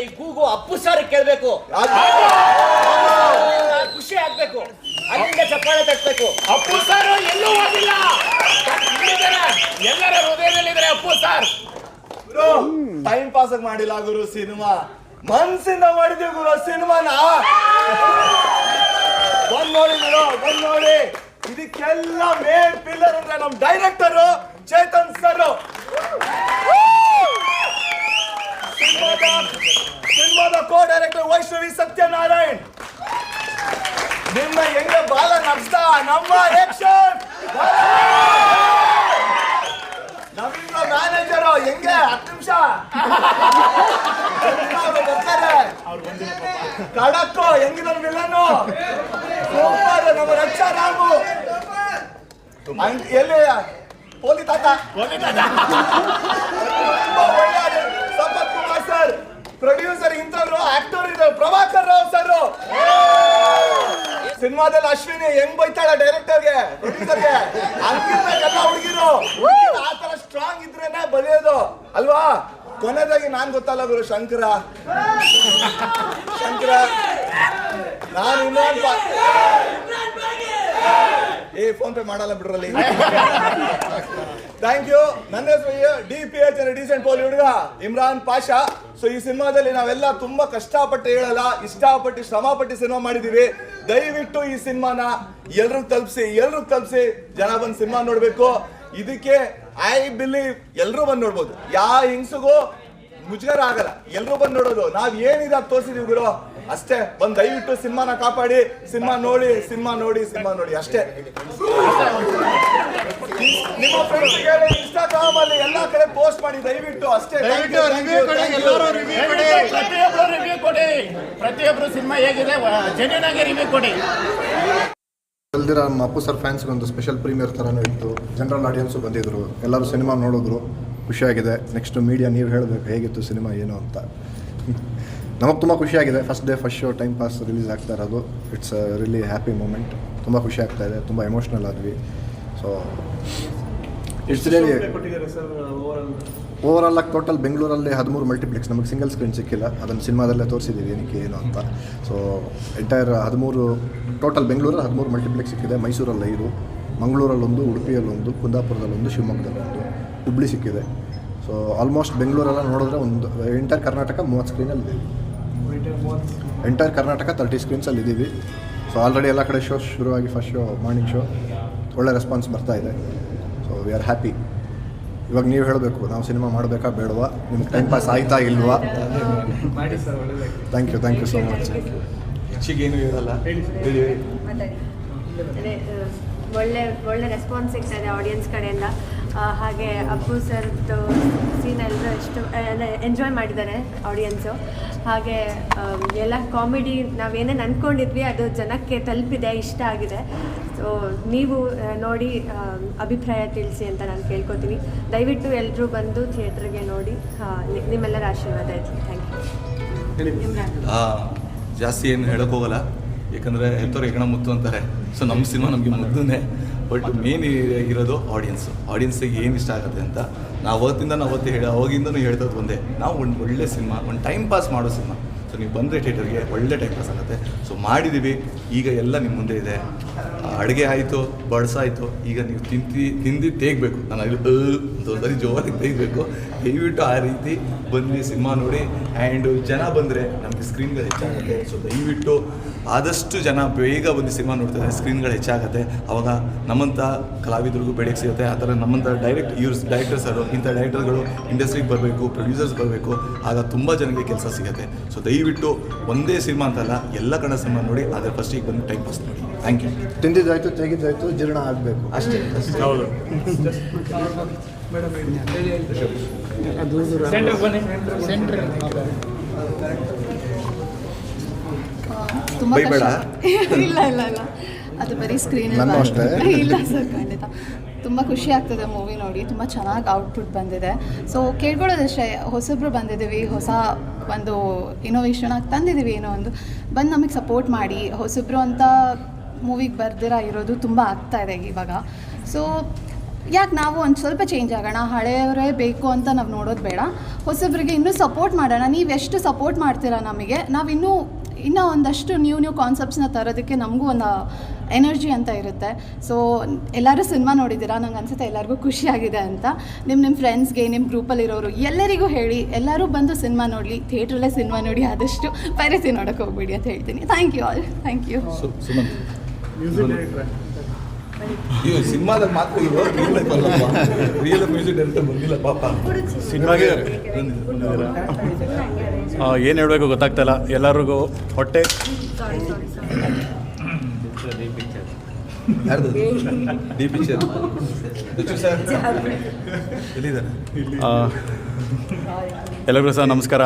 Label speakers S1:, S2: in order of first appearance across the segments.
S1: ಈ ಕೂಗು ಅಪ್ಪು ಸಾರಿ ಕೇಳಬೇಕು. ಖುಷಿ ಆಗ್ಬೇಕು. ಅಲ್ಲಿಂದ ಚಪ್ಪಾಳೆ ತಟ್ಟಬೇಕು
S2: ಅಪ್ಪು ಸರ್ ಎಲ್ಲೂ ಹೋಗಿಲ್ಲ. ಎಲ್ಲರ ಹೃದಯದಲ್ಲಿದ್ದಾರೆ ಅಪ್ಪು ಸರ್.
S3: ಗುರು ಟೈಮ್ ಪಾಸ್ ಮಾಡಿಲ್ಲ ಗುರು ಸಿನಿಮಾ. ಮನ್ಸಿಂದ ಮಾಡಿದ್ವಿ ಗುರು ಸಿನಿಮಾನ. ಬಂದ್ ನೋಡಿ ಗುರು ಬಂದ್ ನೋಡಿ. ಇದಕ್ಕೆಲ್ಲ ಮೇನ್ ಪಿಲ್ಲರ್ ಅಂದ್ರೆ ನಮ್ ಡೈರೆಕ್ಟರ್ ಚೇತನ್ ಸರ್. ಸಿನಿಮಾದ ಸಿನಿಮಾದ ಕೋ ಡೈರೆಕ್ಟರ್ ವೈಷ್ಣವಿ ಸತ್ಯನಾರಾಯಣ್. ನಿಮ್ಮ ಹೆಂಗ ಬಾಲ ನಡ್ಸ್ತಾ ನಮ್ಮ ಆಕ್ಷನ್ ನವೀನ ಮ್ಯಾನೇಜರ್ ಹೆಂಗ? ಹತ್ತು ನಿಮಿಷ. ಬರ್ತಾರೆ ಹೆಂಗ ಹೆಂಗಿದ್ರು ವಿಲನ್ನು ಸೂಪರ್, ನಮ್ಮ ರಕ್ಷಾ ರಾಮು. ಎಲ್ಲಿ? ಪೋಲಿ ತಾತ. ತುಂಬಾ ಒಳ್ಳೆ ಸಂಪತ್ ಕುಮಾರ್ ಸರ್ ಪ್ರೊಡ್ಯೂಸರ್ ಇಂಥವ್ರು ಆಕ್ಟರ್ ಇದ್ರು, ಪ್ರಭಾಕರ್ ರಾವ್ ಸರ್ ಸಿನಿಮಾದಲ್ಲಿ ಅಶ್ವಿನಿ ಹೆಂಗ್ ಬೈತಾಳ ಡೈರೆಕ್ಟರ್ಗೆ ಹುಡುಗಿರು. ಆ ತರ ಸ್ಟ್ರಾಂಗ್ ಇದ್ರೇನೆ ಬಲಿಯೋದು ಅಲ್ವಾ? ಕೊನೆದಾಗಿ ನಾನ್ ಗೊತ್ತಲ್ಲ ಗುರು, ಶಂಕರ. ಶಂಕರ. ನಾನು ಇಮ್ರಾನ್ ಏ ಫೋನ್ ಪೇ ಮಾಡಲ್ಲ ಬಿಡ್ರಲ್ಲಿ. ಥ್ಯಾಂಕ್ ಯು ನನ್ನ ಹೆಸರು ಡಿ ಪಿ ಎಚ್ ಡಿಸೆಂಟ್ ಪೋಲಿ ಹುಡುಗ ಇಮ್ರಾನ್ ಪಾಷಾ. ಸೊ ಈ ಸಿನಿಮಾದಲ್ಲಿ ನಾವೆಲ್ಲ ತುಂಬಾ ಕಷ್ಟಪಟ್ಟು ಹೇಳಲ್ಲ, ಇಷ್ಟಪಟ್ಟು ಶ್ರಮಪಟ್ಟು ಸಿನಿಮಾ ಮಾಡಿದೀವಿ. ದಯವಿಟ್ಟು ಈ ಸಿನಿಮಾನ ಎಲ್ರಿಗೂ ತಲುಪಿಸಿ ಎಲ್ರಿಗೂ ತಲುಪಿಸಿ ಜನ ಬಂದು ಸಿನಿಮಾ ನೋಡ್ಬೇಕು. ಇದಕ್ಕೆ ಐ ಬಿಲೀವ್ ಎಲ್ಲರೂ ಬಂದು ನೋಡ್ಬೋದು. ಯಾವ ಹಿಂಗ್ಸಿಗೂ ಮುಜುಗರ ಆಗಲ್ಲ. ಎಲ್ಲರೂ ಬಂದು ನೋಡೋದು. ನಾವ್ ಏನಿದೆ ತೋರಿಸಿದೀವಿ ಗುರು. ಅಷ್ಟೇ. ಒಂದ್ ದಯವಿಟ್ಟು ಸಿನಿಮಾನ ಕಾಪಾಡಿ. ಸಿನಿಮಾ ನೋಡಿ ಸಿನಿಮಾ ನೋಡಿ ಸಿನಿಮಾ ನೋಡಿ. ಅಷ್ಟೇ. ನಿಮ್ಮ ಫ್ರೆಂಡ್ಸ್ ಇನ್ಸ್ಟಾಗ್ರಾಮ್ ಅಲ್ಲಿ ಎಲ್ಲಾ ಕಡೆ ಪೋಸ್ಟ್ ಮಾಡಿ ದಯವಿಟ್ಟು ಅಷ್ಟೇ.
S2: ಪ್ರತಿಯೊಬ್ರು ರಿವ್ಯೂ ಕೊಡಿ. ಪ್ರತಿಯೊಬ್ರು ಸಿನಿಮಾ ಹೇಗಿದೆ ಜೆನ್ಯೂನ್ ಆಗಿ ರಿವ್ಯೂ ಕೊಡಿ.
S4: ಅಲ್ದಿರ ನಮ್ಮ ಅಪ್ಪು ಸರ್ ಫ್ಯಾನ್ಸ್ಗೆ ಒಂದು ಸ್ಪೆಷಲ್ ಪ್ರೀಮಿಯರ್ ಥರನೂ ಇತ್ತು. ಜನರಲ್ ಆಡಿಯನ್ಸು ಬಂದಿದ್ರು. ಎಲ್ಲರೂ ಸಿನಿಮಾ ನೋಡಿದ್ರು. ಖುಷಿಯಾಗಿದೆ. ನೆಕ್ಸ್ಟ್ ಮೀಡಿಯಾ ನೀವು ಹೇಳಬೇಕು ಹೇಗಿತ್ತು ಸಿನಿಮಾ ಏನು ಅಂತ. ನಮಗೆ ತುಂಬ ಖುಷಿಯಾಗಿದೆ first day first show time pass release ಆಗ್ತಾ ಇರೋದು. ಇಟ್ಸ್ ರಿಲಿ ಹ್ಯಾಪಿ ಮೂಮೆಂಟ್ ತುಂಬ ಖುಷಿ ಆಗ್ತಾ ಇದೆ. ತುಂಬ ಎಮೋಷ್ನಲ್ ಆದ್ವಿ. ಸೊ ಇಟ್ಸ್ ರಿಯಲಿ ಓವರ್ ಆಗಿ ಟೋಟಲ್ ಬೆಂಗಳೂರಲ್ಲಿ ಹದಿಮೂರು ಮಲ್ಟಿಪ್ಲೆಕ್ಸ್ ನಮಗೆ ಸಿಂಗಲ್ ಸ್ಕ್ರೀನ್ ಸಿಕ್ಕಿಲ್ಲ. ಅದನ್ನು ಸಿನಿಮಾದಲ್ಲೇ ತೋರಿಸಿದ್ದೀವಿ ಏನಕ್ಕೆ ಏನು ಅಂತ. ಸೊ ಎಂಟೈರ್ ಹದಿಮೂರು ಟೋಟಲ್ ಬೆಂಗಳೂರಲ್ಲಿ ಹದಿಮೂರು ಮಲ್ಟಿಪ್ಲೆಕ್ಸ್ ಸಿಕ್ಕಿದೆ. ಮೈಸೂರಲ್ಲಿ ಐದು ಮಂಗಳೂರಲ್ಲೊಂದು ಉಡುಪಿಯಲ್ಲೊಂದು ಕುಂದಾಪುರದಲ್ಲೊಂದು ಶಿವಮೊಗ್ಗದಲ್ಲೊಂದು ಹುಬ್ಳಿ ಸಿಕ್ಕಿದೆ. ಸೊ ಆಲ್ಮೋಸ್ಟ್ ಬೆಂಗಳೂರೆಲ್ಲ ನೋಡಿದ್ರೆ ಒಂದು ಎಂಟೈರ್ ಕರ್ನಾಟಕ ಮೂವತ್ತು ಸ್ಕ್ರೀನಲ್ಲಿ ಎಂಟೈರ್ ಕರ್ನಾಟಕ ತರ್ಟಿ ಸ್ಕ್ರೀನ್ಸಲ್ಲಿ ಇದ್ದೀವಿ. ಸೊ ಆಲ್ರೆಡಿ ಎಲ್ಲ ಕಡೆ ಶೋ ಶುರುವಾಗಿ ಫಸ್ಟ್ ಶೋ ಮಾರ್ನಿಂಗ್ ಶೋ ಒಳ್ಳೆ ರೆಸ್ಪಾನ್ಸ್ ಬರ್ತಾ ಇದೆ. ಸೊ ವಿ ಆರ್ ಹ್ಯಾಪಿ ಇವಾಗ ನೀವು ಹೇಳಬೇಕು ನಾವು ಸಿನಿಮಾ ಮಾಡಬೇಕಾ ಬೇಡವಾ? ನಿಮ್ಗೆ ಟೈಮ್ ಪಾಸ್ ಆಯ್ತಾ ಇಲ್ವಾ? Thank you thank you so much
S3: ಹೆಚ್ಚಿಗೇನು ಇರಲ್ಲ. ಹೇಳಿ ಹೇಳಿ
S5: ಮಾತಾಡಿ. ಅದೇ ಆ, ಒಳ್ಳೆ ಒಳ್ಳೆ ರೆಸ್ಪಾನ್ಸ್ ಸಿಗ್ತಾ ಇದೆ ಆಡಿಯನ್ಸ್ ಕಡೆಯಿಂದ. ಹಾಗೆ ಅಪ್ಪು ಸರ್ದು ಸೀನ್ ಎಲ್ಲರೂ ಎಷ್ಟು ಎಂಜಾಯ್ ಮಾಡಿದ್ದಾರೆ ಆಡಿಯನ್ಸು ಹಾಗೆ ಎಲ್ಲ ಕಾಮಿಡಿ ನಾವೇನೇನು ಅಂದ್ಕೊಂಡಿದ್ವಿ ಅದು ಜನಕ್ಕೆ ತಲುಪಿದೆ ಇಷ್ಟ ಆಗಿದೆ. ಸೊ ನೀವು ನೋಡಿ ಅಭಿಪ್ರಾಯ ತಿಳಿಸಿ ಅಂತ ನಾನು ಕೇಳ್ಕೊತೀನಿ. ದಯವಿಟ್ಟು ಎಲ್ಲರೂ ಬಂದು ಥಿಯೇಟ್ರಿಗೆ ನೋಡಿ ನಿಮ್ಮೆಲ್ಲರ ಆಶೀರ್ವಾದ ಇರ್ತೀನಿ ಥ್ಯಾಂಕ್ ಯು
S6: ಆ, ಜಾಸ್ತಿ ಏನು ಹೇಳಕ್ ಹೋಗಲ್ಲ. ಯಾಕಂದರೆ ಹೆತ್ತವ್ರು ಹೆಗಣ ಮುತ್ತು ಅಂತಾರೆ. ಸೊ ನಮ್ಮ ಸಿನಿಮಾ ನಮಗೆ ಮುದ್ದನೇ ಬಟ್ ಮೇನ್ ಇರೋದು ಆಡಿಯನ್ಸ್ ಆಡಿಯನ್ಸಿಗೆ ಏನು ಇಷ್ಟ ಆಗುತ್ತೆ ಅಂತ ನಾವು ಅವತ್ತಿಂದ ನಾವು ಅವತ್ತು ಹೇಳಿ, ಅವಾಗಿಂದನೂ ಹೇಳ್ತದ್ದು ಒಂದೇ. ನಾವು ಒಂದು ಒಳ್ಳೆ ಸಿನಿಮಾ, ಒಂದು ಟೈಮ್ ಪಾಸ್ ಮಾಡೋ ಸಿನಿಮಾ. ಸೊ ನೀವು ಬಂದರೆ ಥಿಯೇಟರ್ಗೆ ಒಳ್ಳೆ ಟೈಮ್ ಪಾಸ್ ಆಗುತ್ತೆ. ಸೊ ಮಾಡಿದ್ದೀವಿ ಈಗ ಎಲ್ಲ ನಿಮ್ಮ ಮುಂದೆ ಇದೆ. ಅಡುಗೆ ಆಯಿತು ಬಡ್ಸಾಯಿತು ಈಗ ನೀವು ತಿಂತಿ, ತಿಂದು ತೇಗಬೇಕು. ನಾನು ಅಲ್ಲಿ ಒಂದ್ಸರಿ ಜೋರಾಗಿ ತೆಗಿಬೇಕು. ದಯವಿಟ್ಟು ಆ ರೀತಿ ಬಂದು ಸಿನಿಮಾ ನೋಡಿ. ಆ್ಯಂಡ್ ಜನ ಬಂದರೆ ನಮಗೆ ಸ್ಕ್ರೀನ್ಗಳು ಹೆಚ್ಚಾಗುತ್ತೆ. ಸೊ ದಯವಿಟ್ಟು ಆದಷ್ಟು ಜನ ಬೇಗ ಬಂದು ಸಿನಿಮಾ ನೋಡ್ತಾರೆ. ಸ್ಕ್ರೀನ್ಗಳು ಹೆಚ್ಚಾಗುತ್ತೆ. ಅವಾಗ ನಮ್ಮಂಥ ಕಲಾವಿದರಿಗೂ ಬೆಳಗ್ಗೆ ಸಿಗುತ್ತೆ. ಆ ಥರ ನಮ್ಮಂಥ ಡೈರೆಕ್ಟ್ ಇವ್ರು ಡೈರೆಕ್ಟರ್ಸ್ ಅವರು, ಇಂಥ ಡೈರೆಕ್ಟರ್ಗಳು ಇಂಡಸ್ಟ್ರಿಗೆ ಬರಬೇಕು ಪ್ರೊಡ್ಯೂಸರ್ಸ್ ಬರಬೇಕು, ಆಗ ತುಂಬ ಜನಕ್ಕೆ ಕೆಲಸ ಸಿಗುತ್ತೆ. ಸೊ ದಯವಿಟ್ಟು ಒಂದೇ ಸಿನಿಮಾ ಅಂತಲ್ಲ, ಎಲ್ಲ ಕನ್ನಡ ಸಿನಿಮಾ ನೋಡಿ. ಆದರೆ ಫಸ್ಟಿಗೆ ಬಂದು ಟೈಮ್ ಪಾಸ್ ನೋಡಿ. ಥ್ಯಾಂಕ್ ಯು
S4: ತಿಂದಿದ್ದಾಯ್ತು ತೆಗೆದಾಯ್ತು ಜೀರ್ಣ ಆಗಬೇಕು.
S6: ಅಷ್ಟೇ
S2: ಹೌದು.
S7: ತುಂಬ ಇಲ್ಲ ಇಲ್ಲ ಇಲ್ಲ. ಅದು ಬರೀ ಸ್ಕ್ರೀನ್. ಇಲ್ಲ ಸರ್ ಖಂಡಿತ. ತುಂಬ ಖುಷಿ ಆಗ್ತದೆ ಮೂವಿ ನೋಡಿ. ತುಂಬ ಚೆನ್ನಾಗಿ ಔಟ್ಪುಟ್ ಬಂದಿದೆ. ಸೊ ಕೇಳ್ಕೊಳ್ಳೋದಷ್ಟೇ ಹೊಸಬ್ರು ಬಂದಿದ್ದೀವಿ. ಹೊಸ ಒಂದು ಇನೋವೇಷನ್ ಆಗಿ ತಂದಿದ್ದೀವಿ ಏನೋ ಒಂದು. ಬಂದು ನಮಗೆ ಸಪೋರ್ಟ್ ಮಾಡಿ. ಹೊಸಬ್ರು ಅಂತ ಮೂವಿಗೆ ಬರ್ದಿರ ಇರೋದು ತುಂಬ ಆಗ್ತಾ ಇದೆ ಇವಾಗ. ಸೊ ಯಾಕೆ ನಾವು ಒಂದು ಸ್ವಲ್ಪ ಚೇಂಜ್ ಆಗೋಣ? ಹಳೆಯವರೇ ಬೇಕು ಅಂತ ನಾವು ನೋಡೋದು ಬೇಡ. ಹೊಸಬ್ರಿಗೆ ಇನ್ನೂ ಸಪೋರ್ಟ್ ಮಾಡೋಣ. ನೀವು ಎಷ್ಟು ಸಪೋರ್ಟ್ ಮಾಡ್ತೀರಾ ನಮಗೆ? ನಾವು ಇನ್ನೂ ಇನ್ನೂ ಒಂದಷ್ಟು ನ್ಯೂ ನ್ಯೂ ಕಾನ್ಸೆಪ್ಟ್ಸ್ನ ತರೋದಕ್ಕೆ ನಮಗೂ ಒಂದು ಎನರ್ಜಿ ಅಂತ ಇರುತ್ತೆ. ಸೊ ಎಲ್ಲರೂ ಸಿನಿಮಾ ನೋಡಿದ್ದೀರಾ? ನಂಗೆ ಅನ್ಸುತ್ತೆ ಎಲ್ಲರಿಗೂ ಖುಷಿಯಾಗಿದೆ ಅಂತ. ನಿಮ್ಮ ನಿಮ್ಮ ಫ್ರೆಂಡ್ಸ್ಗೆ ನಿಮ್ಮ ಗ್ರೂಪಲ್ಲಿರೋರು ಎಲ್ಲರಿಗೂ ಹೇಳಿ. ಎಲ್ಲರೂ ಬಂದು ಸಿನಿಮಾ ನೋಡಲಿ. ಥಿಯೇಟ್ರಲ್ಲೇ ಸಿನಿಮಾ ನೋಡಿ ಆದಷ್ಟು. ಪೈರಸಿ ನೋಡೋಕೆ ಹೋಗ್ಬೇಡಿ ಅಂತ ಹೇಳ್ತೀನಿ. Thank you all thank you
S6: ಸು- ಸಿನಿಮಾದ ಮಾತ್ರ ಇರೋ ರಿಯಲ್ ಲೈಫ್ ಅಲ್ಲಪ್ಪ ರಿಯಲ್ ಮ್ಯೂಸಿಕ್ ಡೈರೆಕ್ಟರ್ ಬಂದಿಲ್ಲ ಪಾಪ.
S8: ಸಿನಿಮಾಗೆ ಏನು ಹೇಳಬೇಕು ಗೊತ್ತಾಗ್ತಾಯಿಲ್ಲ ಎಲ್ಲರಿಗೂ ಹೊಟ್ಟೆ.
S6: The picture sir. ಎಲ್ಲಿದ್ದಾರೆ?
S8: ಎಲ್ಲರಿಗೂ ಸಹ ನಮಸ್ಕಾರ.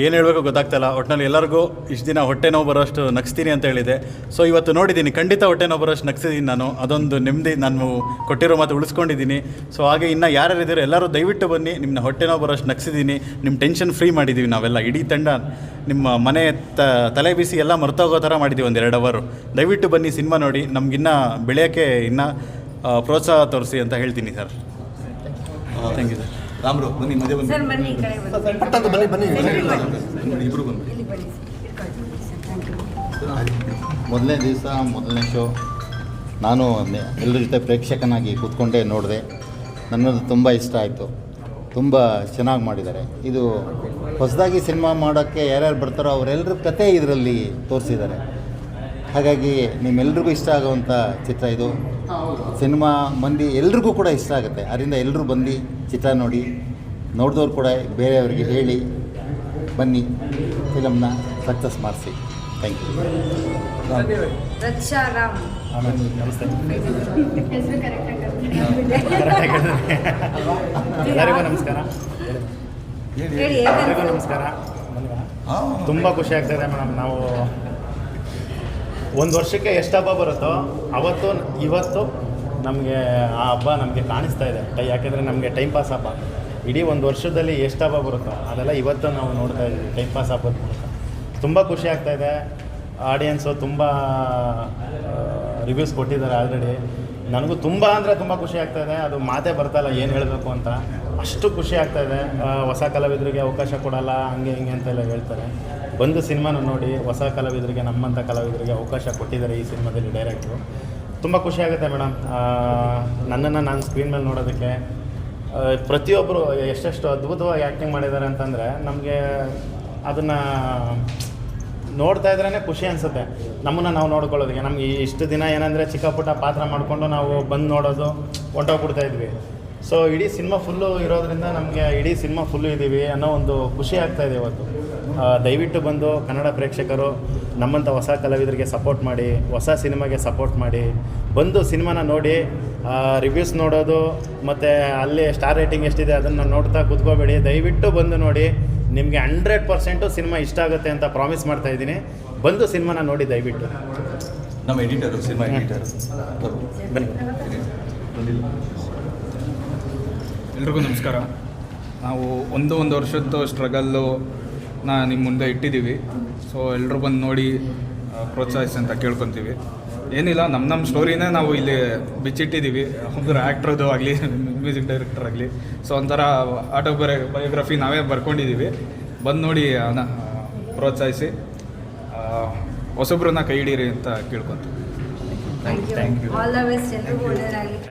S8: ಏನು ಹೇಳಬೇಕು ಗೊತ್ತಾಗ್ತಾಯಿಲ್ಲ ಒಟ್ಟಿನಲ್ಲಿ ಎಲ್ಲರಿಗೂ ಇಷ್ಟು ದಿನ ಹೊಟ್ಟೆ ನೋವು ಬರೋಷ್ಟು ನಗಿಸ್ತೀನಿ ಅಂತ ಹೇಳಿದೆ. ಸೊ ಇವತ್ತು ನೋಡಿದ್ದೀನಿ ಖಂಡಿತ ಹೊಟ್ಟೆ ನೋವು ಬರೋಷ್ಟು ನಗಿಸಿದ್ದೀನಿ ನಾನು. ಅದೊಂದು ನೆಮ್ಮದಿ ನಾನು ಕೊಟ್ಟಿರೋ ಮಾತು ಉಳಿಸ್ಕೊಂಡಿದ್ದೀನಿ ಸೊ ಹಾಗೆ ಇನ್ನು ಯಾರ್ಯಾರು ಇದ್ದೀರೋ ಎಲ್ಲರೂ ದಯವಿಟ್ಟು ಬನ್ನಿ. ನಿಮ್ಮನ್ನ ಹೊಟ್ಟೆ ನೋವು ಬರೋಷ್ಟು ನಗಿಸಿದ್ದೀನಿ ನಿಮ್ಮ ಟೆನ್ಷನ್ ಫ್ರೀ ಮಾಡಿದ್ದೀವಿ ನಾವೆಲ್ಲ. ಇಡೀ ತಂಡ ನಿಮ್ಮ ಮನೆ ತ ತಲೆ ಬಿಸಿ ಎಲ್ಲ ಮರ್ತೋಗೋ ಥರ ಮಾಡಿದ್ದೀವಿ ಒಂದು ಎರಡು ಅವರು ದಯವಿಟ್ಟು ಬನ್ನಿ ಸಿನಿಮಾ ನೋಡಿ. ನಮಗಿನ್ನ ಬೆಳೆಯೋಕ್ಕೆ ಇನ್ನೂ ಪ್ರೋತ್ಸಾಹ ತೋರಿಸಿ ಅಂತ ಹೇಳ್ತೀನಿ ಸರ್. ಥ್ಯಾಂಕ್ ಯು ಸರ್
S6: ರಾಮ್ರು ಬನ್ನಿ ಮಧ್ಯೆ ಬನ್ನಿ.
S5: ಸರ್ ಬನ್ನಿ ಈ ಕಡೆ ಬನ್ನಿ.
S4: ಪಟ್ಟಂತ ಬನ್ನಿ ಬನ್ನಿ.
S6: ಬನ್ನಿ. ಇಬ್ರು ಬನ್ನಿ.
S5: ಇಲ್ಲಿ ಬನ್ನಿ
S9: ಮೊದಲನೇ ದಿವಸ ಮೊದಲನೇ ಶೋ. ನಾನು ಎಲ್ಲರ ಜೊತೆ ಪ್ರೇಕ್ಷಕನಾಗಿ ಕೂತ್ಕೊಂಡೇ ನೋಡಿದೆ. ನನ್ನದು ತುಂಬ ಇಷ್ಟ ಆಯಿತು. ತುಂಬ ಚೆನ್ನಾಗಿ ಮಾಡಿದ್ದಾರೆ. ಇದು ಹೊಸದಾಗಿ ಸಿನಿಮಾ ಮಾಡೋಕ್ಕೆ ಯಾರ್ಯಾರು ಬರ್ತಾರೋ ಅವರೆಲ್ಲರ ಕತೆ ಇದರಲ್ಲಿ ತೋರಿಸಿದ್ದಾರೆ. ಹಾಗಾಗಿ ನಿಮ್ಮೆಲ್ರಿಗೂ ಇಷ್ಟ ಆಗುವಂಥ ಚಿತ್ರ ಇದು. ಸಿನಿಮಾ ಮಂದಿ ಎಲ್ರಿಗೂ ಕೂಡ ಇಷ್ಟ ಆಗುತ್ತೆ. ಅದರಿಂದ ಎಲ್ಲರೂ ಬಂದು ಚಿತ್ರ ನೋಡಿ ನೋಡಿದವ್ರು ಕೂಡ ಬೇರೆಯವರಿಗೆ ಹೇಳಿ ಬನ್ನಿ ಫಿಲಮ್ನ ಸಕ್ಸಸ್ ಮಾಡಿಸಿ. ಥ್ಯಾಂಕ್ ಯು
S5: ರಕ್ಷಾರಾಮ್ ಹೆಸರು
S2: ಎಲ್ಲರಿಗೂ ನಮಸ್ಕಾರ.
S5: ಹೇಳಿ
S2: ಎಲ್ಲರಿಗೂ ನಮಸ್ಕಾರ. ತುಂಬ ಖುಷಿ ಆಗ್ತಾಯಿದೆ ಮೇಡಮ್. ನಾವು ಒಂದು ವರ್ಷಕ್ಕೆ ಎಷ್ಟು ಹಬ್ಬ ಬರುತ್ತೋ ಅವತ್ತು, ಇವತ್ತು ನಮಗೆ ಆ ಹಬ್ಬ ನಮಗೆ ಕಾಣಿಸ್ತಾ ಇದೆ. ಟೈ ಯಾಕೆಂದರೆ ನಮಗೆ ಟೈಮ್ ಪಾಸ್ ಹಬ್ಬ. ಇಡೀ ಒಂದು ವರ್ಷದಲ್ಲಿ ಎಷ್ಟು ಹಬ್ಬ ಬರುತ್ತೋ ಅದೆಲ್ಲ ಇವತ್ತು ನಾವು ನೋಡ್ತಾ ಇದ್ದೀವಿ. ಟೈಮ್ ಪಾಸ್ ಹಬ್ಬದ ಮೂಲಕ. ತುಂಬ ಖುಷಿ ಇದೆ. ಆಡಿಯನ್ಸು ತುಂಬ ರಿವ್ಯೂಸ್ ಕೊಟ್ಟಿದ್ದಾರೆ ಆಲ್ರೆಡಿ ನನಗೂ ತುಂಬ ಅಂದರೆ ತುಂಬ ಖುಷಿ ಆಗ್ತಾ ಇದೆ. ಅದು ಮಾತೇ ಬರ್ತಾಯಿಲ್ಲ ಏನು ಹೇಳಬೇಕು ಅಂತ. ಅಷ್ಟು ಖುಷಿ ಆಗ್ತಾ ಇದೆ. ಹೊಸ ಕಲಾವಿದರಿಗೆ ಅವಕಾಶ ಕೊಡಲ್ಲ, ಹಂಗೆ ಹಿಂಗೆ ಅಂತೆಲ್ಲ ಹೇಳ್ತಾರೆ. ಬಂದು ಸಿನಿಮಾನ ನೋಡಿ ಹೊಸ ಕಲಾವಿದರಿಗೆ ನಮ್ಮಂಥ ಕಲಾವಿದರಿಗೆ ಅವಕಾಶ ಕೊಟ್ಟಿದ್ದಾರೆ ಈ ಸಿನಿಮಾದಲ್ಲಿ ಡೈರೆಕ್ಟ್ರು ತುಂಬ ಖುಷಿ ಆಗುತ್ತೆ ಮೇಡಮ್. ನನ್ನನ್ನು ನಾನು ಸ್ಕ್ರೀನ್ ಮೇಲೆ ನೋಡೋದಕ್ಕೆ ಪ್ರತಿಯೊಬ್ಬರು ಎಷ್ಟೆಷ್ಟು ಅದ್ಭುತವಾಗಿ ಆ್ಯಕ್ಟಿಂಗ್ ಮಾಡಿದ್ದಾರೆ ಅಂತಂದರೆ, ನಮಗೆ ಅದನ್ನು ನೋಡ್ತಾ ಇದ್ರೇ ಖುಷಿ ಅನಿಸುತ್ತೆ. ನಮ್ಮನ್ನು ನಾವು ನೋಡ್ಕೊಳ್ಳೋದಕ್ಕೆ. ನಮಗೆ ಇಷ್ಟು ದಿನ ಏನಂದರೆ ಚಿಕ್ಕ ಪುಟ್ಟ ಪಾತ್ರ ಮಾಡಿಕೊಂಡು ನಾವು ಬಂದು ನೋಡೋದು ಹೊಂಟೋಗ್ಬಿಡ್ತಾ ಇದ್ವಿ. ಸೊ ಇಡೀ ಸಿನಿಮಾ ಫುಲ್ಲು ಇರೋದ್ರಿಂದ ನಮಗೆ ಇಡೀ ಸಿನಿಮಾ ಫುಲ್ಲು ಇದ್ದೀವಿ ಅನ್ನೋ ಒಂದು ಖುಷಿ ಆಗ್ತಾ ಇದೆ ಇವತ್ತು. ದಯವಿಟ್ಟು ಬಂದು ಕನ್ನಡ ಪ್ರೇಕ್ಷಕರು ನಮ್ಮಂಥ ಹೊಸ ಕಲಾವಿದರಿಗೆ ಸಪೋರ್ಟ್ ಮಾಡಿ ಹೊಸ ಸಿನಿಮಾಗೆ ಸಪೋರ್ಟ್ ಮಾಡಿ ಬಂದು ಸಿನಿಮಾನ ನೋಡಿ ರಿವ್ಯೂಸ್ ನೋಡೋದು ಮತ್ತು ಅಲ್ಲಿ ಸ್ಟಾರ್ ರೇಟಿಂಗ್ ಎಷ್ಟಿದೆ ಅದನ್ನು ನೋಡ್ತಾ ಕೂತ್ಕೋಬೇಡಿ. ದಯವಿಟ್ಟು ಬಂದು ನೋಡಿ ನಿಮಗೆ ಹಂಡ್ರೆಡ್ ಪರ್ಸೆಂಟು ಸಿನಿಮಾ ಇಷ್ಟ ಆಗುತ್ತೆ ಅಂತ ಪ್ರಾಮಿಸ್ ಮಾಡ್ತಾ ಇದ್ದೀನಿ. ಬಂದು ಸಿನಿಮಾನ ನೋಡಿ ದಯವಿಟ್ಟು.
S6: ನಮ್ಮ ಎಡಿಟರು ಸಿನಿಮಾ ಎಡಿಟರು
S2: ಬನ್ನಿ.
S10: ಎಲ್ರಿಗೂ ನಮಸ್ಕಾರ. ನಾವು ಒಂದು ಒಂದು ವರ್ಷದ್ದು ಸ್ಟ್ರಗಲ್ಲು ನಾ ನಿಮ್ಮ ಮುಂದೆ ಇಟ್ಟಿದ್ದೀವಿ. ಸೊ ಎಲ್ಲರೂ ಬಂದು ನೋಡಿ ಪ್ರೋತ್ಸಾಹಿಸಿ ಅಂತ ಕೇಳ್ಕೊತೀವಿ. ಏನಿಲ್ಲ ನಮ್ಮ ನಮ್ಮ ಸ್ಟೋರಿನೇ ನಾವು ಇಲ್ಲಿ ಬಿಚ್ಚಿಟ್ಟಿದ್ದೀವಿ. ಒಬ್ಬರು ಆ್ಯಕ್ಟ್ರದ್ದು ಆಗಲಿ ಮ್ಯೂಸಿಕ್ ಡೈರೆಕ್ಟರ್ ಆಗಲಿ. ಸೊ ಒಂಥರ ಆಟೋ ಬಯೋಗ್ರಫಿ ನಾವೇ ಬರ್ಕೊಂಡಿದ್ದೀವಿ. ಬಂದು ನೋಡಿ ಅನ ಪ್ರೋತ್ಸಾಹಿಸಿ. ಆ, ಹೊಸಬ್ರನ್ನ ಕೈ ಹಿಡೀರಿ ಅಂತ ಕೇಳ್ಕೊತೀವಿ.
S5: Thank you